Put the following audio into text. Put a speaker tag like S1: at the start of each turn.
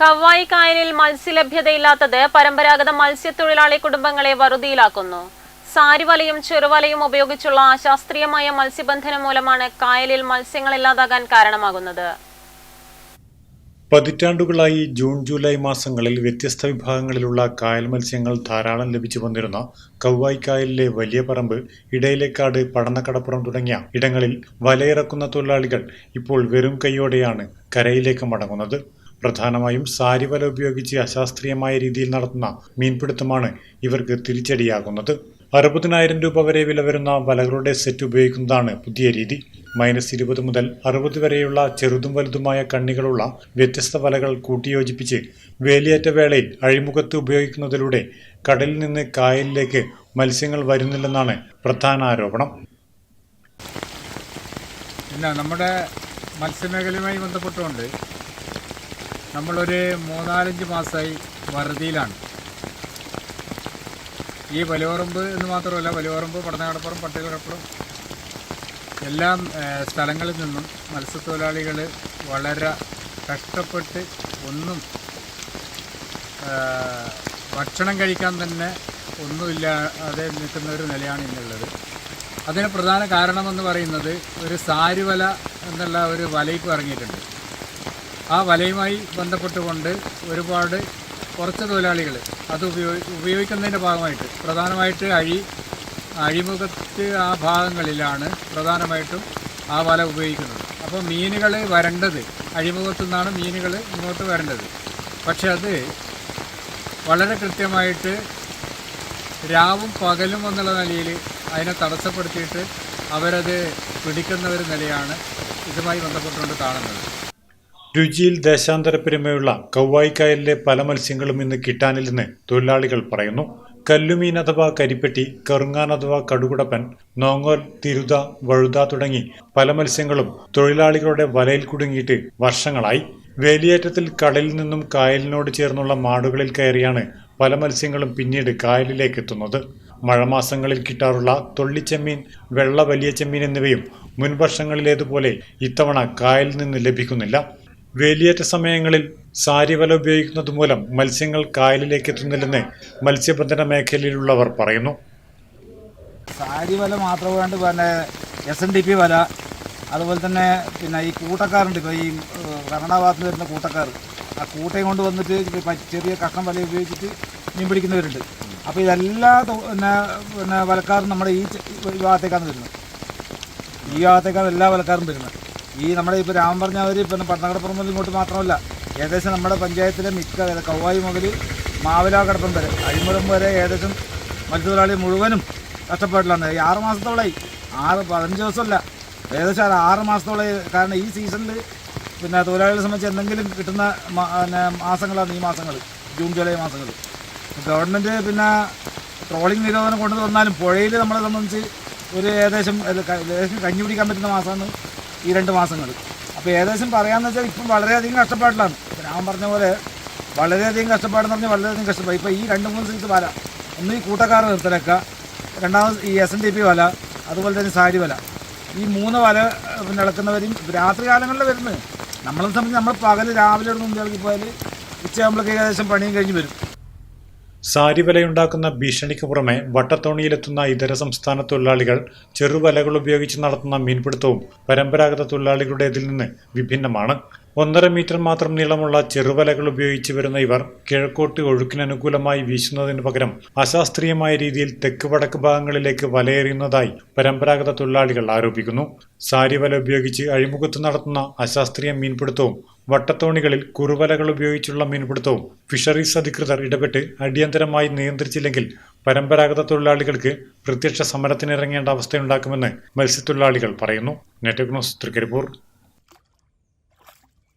S1: കവായി കായലിൽ മത്സ്യലഭ്യതയില്ലാത്തത് പരമ്പരാഗത മത്സ്യത്തൊഴിലാളി കുടുംബങ്ങളെ വറുതിയിലാക്കുന്നു. സാരിവലയും ചെറുവലയും ഉപയോഗിച്ചുള്ള അശാസ്ത്രീയമായ മത്സ്യബന്ധനം മൂലമാണ് കായലിൽ മത്സ്യങ്ങൾ ഇല്ലാതാകാൻ കാരണമാകുന്നത്.
S2: പതിറ്റാണ്ടുകളായി ജൂൺ ജൂലൈ മാസങ്ങളിൽ വ്യത്യസ്ത വിഭാഗങ്ങളിലുള്ള കായൽ മത്സ്യങ്ങൾ ധാരാളം ലഭിച്ചു വന്നിരുന്ന കവ്വായിക്കായലിലെ കായലിലെ വലിയ പറമ്പ് ഇടയിലേക്കാട് പടന്നക്കടപ്പുറം തുടങ്ങിയ ഇടങ്ങളിൽ വലയിറക്കുന്ന തൊഴിലാളികൾ ഇപ്പോൾ വെറും കൈയോടെയാണ് കരയിലേക്ക് മടങ്ങുന്നത്. പ്രധാനമായും സാരി വല ഉപയോഗിച്ച് അശാസ്ത്രീയമായ രീതിയിൽ നടത്തുന്ന മീൻപിടുത്തമാണ് ഇവർക്ക് തിരിച്ചടിയാകുന്നത്. അറുപതിനായിരം രൂപ വരെ വില വരുന്ന വലകളുടെ സെറ്റ് ഉപയോഗിക്കുന്നതാണ് പുതിയ രീതി. മൈനസ് ഇരുപത് മുതൽ അറുപത് വരെയുള്ള ചെറുതും വലുതുമായ കണ്ണികളുള്ള വ്യത്യസ്ത വലകൾ കൂട്ടിയോജിപ്പിച്ച് വേലിയേറ്റ വേളയിൽ അഴിമുഖത്ത് ഉപയോഗിക്കുന്നതിലൂടെ കടലിൽ നിന്ന് കായലിലേക്ക് മത്സ്യങ്ങൾ വരുന്നില്ലെന്നാണ് പ്രധാന ആരോപണം.
S3: പിന്നെ നമ്മുടെ മത്സ്യമേഖലയുമായി ബന്ധപ്പെട്ടുകൊണ്ട് നമ്മളൊരു മൂന്നാലഞ്ച് മാസമായി വറുതിയിലാണ് ഈ വലിയോറമ്പ് എന്ന് മാത്രമല്ല വലിയോറമ്പ് പടനാടപ്പുറം പട്ടികടപ്പുറം എല്ലാ സ്ഥലങ്ങളിൽ നിന്നും മത്സ്യത്തൊഴിലാളികൾ വളരെ കഷ്ടപ്പെട്ട് ഒന്നും ഭക്ഷണം കഴിക്കാൻ തന്നെ ഒന്നുമില്ലാതെ നിൽക്കുന്ന ഒരു നിലയാണ് ഇന്നുള്ളത്. അതിന് പ്രധാന കാരണമെന്ന് പറയുന്നത് ഒരു സാരുവല എന്നുള്ള ഒരു വലയ്ക്ക് ഇറങ്ങിയിട്ടുണ്ട്. ആ വലയുമായി ബന്ധപ്പെട്ടുകൊണ്ട് ഒരുപാട് കുറച്ച് തൊഴിലാളികൾ അത് ഉപയോഗി ഉപയോഗിക്കുന്നതിന്റെ ഭാഗമായിട്ട് പ്രധാനമായിട്ട് അഴി അഴിമുഖത്ത് ആ ഭാഗങ്ങളിലാണ് പ്രധാനമായിട്ടും ആ വല ഉപയോഗിക്കുന്നത്. അപ്പോൾ മീനുകൾ വരേണ്ടത് അഴിമുഖത്തു നിന്നാണ് മീനുകൾ ഇങ്ങോട്ട് വരേണ്ടത്. പക്ഷെ അത് വളരെ കൃത്യമായിട്ട് രാവും പകലും എന്നുള്ള നിലയിൽ അതിനെ തടസ്സപ്പെടുത്തിയിട്ട് അവരത് പിടിക്കുന്ന ഒരു നിലയാണ് ഇതുമായി ബന്ധപ്പെട്ടുകൊണ്ട് കാണുന്നത്.
S2: രുചിയിൽ ദേശാന്തരപ്പെരുമയുള്ള കൗവായിക്കായലിലെ പല മത്സ്യങ്ങളും ഇന്ന് കിട്ടാനില്ലെന്ന് തൊഴിലാളികൾ പറയുന്നു. കല്ലുമീൻ അഥവാ കരിപ്പെട്ടി കറുങ്ങാൻ അഥവാ കടുകുടപ്പൻ നോങ്ങോൽ തിരുത വഴുത തുടങ്ങി പല മത്സ്യങ്ങളും തൊഴിലാളികളുടെ വലയിൽ കുടുങ്ങിയിട്ട് വർഷങ്ങളായി. വേലിയേറ്റത്തിൽ കടലിൽ നിന്നും കായലിനോട് ചേർന്നുള്ള മാടുകളിൽ കയറിയാണ് പല മത്സ്യങ്ങളും പിന്നീട് കായലിലേക്ക് എത്തുന്നത്. മഴമാസങ്ങളിൽ കിട്ടാറുള്ള തൊള്ളിച്ചെമ്മീൻ വെള്ള വലിയ ചെമ്മീൻ എന്നിവയും മുൻവർഷങ്ങളിലേതുപോലെ ഇത്തവണ കായലിൽ നിന്ന് ലഭിക്കുന്നില്ല. വേലിയേറ്റ സമയങ്ങളിൽ സാരിവല ഉപയോഗിക്കുന്നത് മൂലം മത്സ്യങ്ങൾ കായലിലേക്ക് എത്തുന്നില്ലെന്ന് മത്സ്യബന്ധന മേഖലയിലുള്ളവർ പറയുന്നു.
S4: സാരി വല മാത്രം വേണ്ട പിന്നെ എസ് എൻ ഡി പി വല അതുപോലെ തന്നെ പിന്നെ ഈ കൂട്ടക്കാരുണ്ട്. ഇപ്പോൾ ഈ ഏഹ്, കർണാടക ഭാഗത്ത് വരുന്ന കൂട്ടക്കാർ. ആ കൂട്ടയും കൊണ്ട് വന്നിട്ട് ചെറിയ കഷ്ണം വല ഉപയോഗിച്ചിട്ട് മീൻ പിടിക്കുന്നവരുണ്ട്. അപ്പോൾ ഇതെല്ലാ പിന്നെ പിന്നെ വലക്കാരും നമ്മുടെ ഈ ഭാഗത്തേക്കാണ് വരുന്നത്. ഈ ഭാഗത്തേക്കാണ് എല്ലാ വലക്കാരും വരുന്നത്. ഈ നമ്മുടെ ഇപ്പോൾ രാമൻ പറഞ്ഞവർ ഇപ്പം പട്ടണക്കടപ്പുറം മുതൽ ഇങ്ങോട്ട് മാത്രമല്ല ഏകദേശം നമ്മുടെ പഞ്ചായത്തിലെ മിക്ക കൗവായി മുതൽ മാവിലാ കടപ്പം വരെ അഴിമുഖം വരെ ഏകദേശം മത്സ്യത്തൊഴിലാളി മുഴുവനും കഷ്ടപ്പാട്ടിലാണ് ഈ ആറ് മാസത്തോളായി. ആറ് പതിനഞ്ച് ദിവസമല്ല. ഏകദേശം അത് ആറ് മാസത്തോളായി. കാരണം ഈ സീസണിൽ പിന്നെ തൊഴിലാളികളെ സംബന്ധിച്ച് എന്തെങ്കിലും കിട്ടുന്ന പിന്നെ മാസങ്ങളാണ് ഈ മാസങ്ങൾ ജൂൺ ജൂലൈ മാസങ്ങൾ ഗവൺമെന്റ് പിന്നെ ട്രോളിംഗ് നിരോധനം കൊണ്ടുവന്നാലും പുഴയിൽ നമ്മളെ സംബന്ധിച്ച് ഒരു ഏകദേശം ഏകദേശം കഞ്ഞി പിടിക്കാൻ പറ്റുന്ന മാസമാണ് ഈ രണ്ട് മാസങ്ങൾ അപ്പോൾ ഏകദേശം പറയാമെന്ന് വെച്ചാൽ ഇപ്പം വളരെയധികം കഷ്ടപ്പാടിലാണ്. ഞാൻ പറഞ്ഞ പോലെ വളരെയധികം കഷ്ടപ്പാടെന്ന് പറഞ്ഞാൽ വളരെയധികം കഷ്ടപ്പാട് ഇപ്പോൾ ഈ രണ്ട് മൂന്ന് സീറ്റ് വല. ഒന്ന് ഈ കൂട്ടക്കാർ നിർത്തലക്ക. രണ്ടാമത് ഈ എസ് എൻ ഡി പി വല. അതുപോലെ തന്നെ സാരി വല. ഈ മൂന്ന് വല നടക്കുന്നവരും രാത്രി കാലങ്ങളിൽ വരുന്നത്. നമ്മളെ സംബന്ധിച്ച് നമ്മൾ പകൽ രാവിലെ ഒരു മുമ്പ് ഇറങ്ങിപ്പോയാൽ പോയാൽ ഉച്ചയാകുമ്പോഴേക്ക് ഏകദേശം പണിയും കഴിഞ്ഞ് വരും.
S2: സാരിവലയുണ്ടാക്കുന്ന ഭീഷണിക്ക് പുറമെ വട്ടത്തോണിയിലെത്തുന്ന ഇതര സംസ്ഥാന തൊഴിലാളികൾ ചെറുവലകൾ ഉപയോഗിച്ച് നടത്തുന്ന മീൻപിടുത്തവും പരമ്പരാഗത തൊഴിലാളികളുടേതിൽ നിന്ന് വിഭിന്നമാണ്. ഒന്നര മീറ്റർ മാത്രം നീളമുള്ള ചെറുവലകൾ ഉപയോഗിച്ച് വരുന്ന ഇവർ കിഴക്കോട്ട് ഒഴുക്കിനനുകൂലമായി വീശുന്നതിന് പകരം അശാസ്ത്രീയമായ രീതിയിൽ തെക്ക് വടക്ക് ഭാഗങ്ങളിലേക്ക് വലയെറിയുന്നതായി പരമ്പരാഗത തൊഴിലാളികൾ ആരോപിക്കുന്നു. സാരി വല ഉപയോഗിച്ച് അഴിമുഖത്ത് നടത്തുന്ന അശാസ്ത്രീയ മീൻപിടുത്തവും വട്ടത്തോണികളിൽ കുറുവലകൾ ഉപയോഗിച്ചുള്ള മീൻപിടുത്തവും ഫിഷറീസ് അധികൃതർ ഇടപെട്ട് അടിയന്തരമായി നിയന്ത്രിച്ചില്ലെങ്കിൽ പരമ്പരാഗത തൊഴിലാളികൾക്ക് പ്രത്യക്ഷ സമരത്തിനിറങ്ങേണ്ട അവസ്ഥയുണ്ടാക്കുമെന്ന് മത്സ്യത്തൊഴിലാളികൾ പറയുന്നു. നെറ്റഗ്നോസ് തൃക്കരിപ്പൂർ.